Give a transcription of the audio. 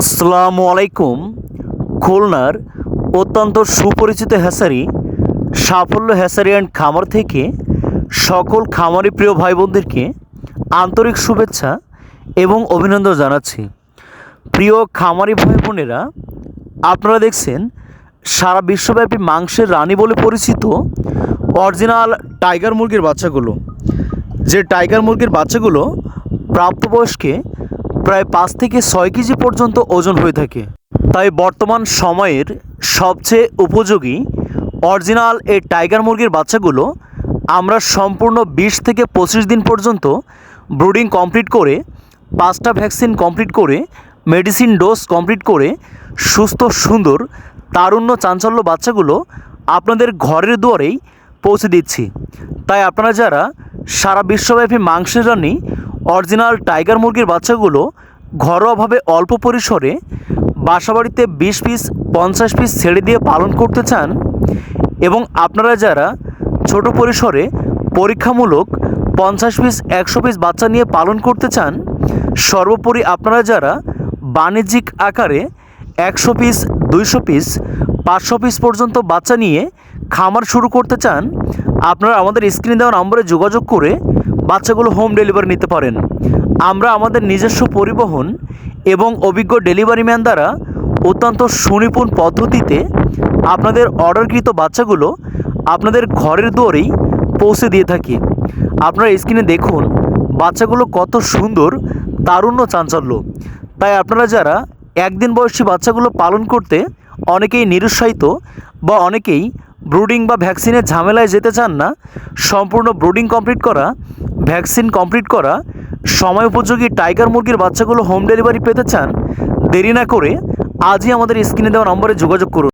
আসসালামু আলাইকুম। খুলনার অত্যন্ত সুপরিচিত হ্যাসারি, সাফল্য হ্যাসারি অ্যান্ড খামার থেকে সকল খামারি প্রিয় ভাই বোনদেরকে আন্তরিক শুভেচ্ছা এবং অভিনন্দন জানাচ্ছি। প্রিয় খামারি ভাই বোনেরা আপনারা দেখছেন সারা বিশ্বব্যাপী মাংসের রানী বলে পরিচিত অরিজিনাল টাইগার মুরগির বাচ্চাগুলো। যে টাইগার মুরগির বাচ্চাগুলো প্রাপ্তবয়স্কে প্রায় পাঁচ থেকে ছয় কেজি পর্যন্ত ওজন হয়ে থাকে। তাই বর্তমান সময়ের সবচেয়ে উপযোগী অরিজিনাল এই টাইগার মুরগির বাচ্চাগুলো আমরা সম্পূর্ণ বিশ থেকে পঁচিশ দিন পর্যন্ত ব্রুডিং কমপ্লিট করে, পাঁচটা ভ্যাকসিন কমপ্লিট করে, মেডিসিন ডোজ কমপ্লিট করে, সুস্থ, সুন্দর, তারুণ্য, চাঞ্চল্য বাচ্চাগুলো আপনাদের ঘরের দুয়ারেই পৌঁছে দিচ্ছি। তাই আপনারা যারা সারা বিশ্বব্যাপী মাংসের রানী অরিজিনাল টাইগার মুরগির বাচ্চাগুলো ঘরোয়াভাবে অল্প পরিসরে বাসাবাড়িতে বিশ পিস, পঞ্চাশ পিস ছেড়ে দিয়ে পালন করতে চান এবং আপনারা যারা ছোট পরিসরে পরীক্ষামূলক পঞ্চাশ পিস, একশো পিস বাচ্চা নিয়ে পালন করতে চান, সর্বোপরি আপনারা যারা বাণিজ্যিক আকারে একশো পিস, দুইশো পিস, পাঁচশো পিস পর্যন্ত বাচ্চা নিয়ে খামার শুরু করতে চান, আপনারা আমাদের স্ক্রিনে দেওয়া নম্বরে যোগাযোগ করে বাচ্চাগুলো হোম ডেলিভারি নিতে পারেন। আমরা আমাদের নিজস্ব পরিবহন এবং অভিজ্ঞ ডেলিভারি ম্যান দ্বারা অত্যন্ত সুনিপুণ পদ্ধতিতে আপনাদের অর্ডারকৃত বাচ্চাগুলো আপনাদের ঘরের দুয়ারেই পৌঁছে দিয়ে থাকি। আপনারা স্ক্রিনে দেখুন, বাচ্চাগুলো কত সুন্দর তারুণ্য চাঞ্চল্য। তাই আপনারা যারা একদিন বয়সী বাচ্চাগুলো পালন করতে অনেকেই নিরুৎসাহিত বা অনেকেই ব্রুডিং বা ভ্যাকসিনের ঝামেলায় যেতে চান না, সম্পূর্ণ ব্রুডিং কমপ্লিট করা, ভ্যাকসিন কমপ্লিট করা, সময় উপযোগী টাইগার মুরগির বাচ্চাগুলো হোম ডেলিভারি পেতে চান, দেরি না করে আজই আমাদের স্ক্রিনে দেওয়া নম্বরে যোগাযোগ করুন।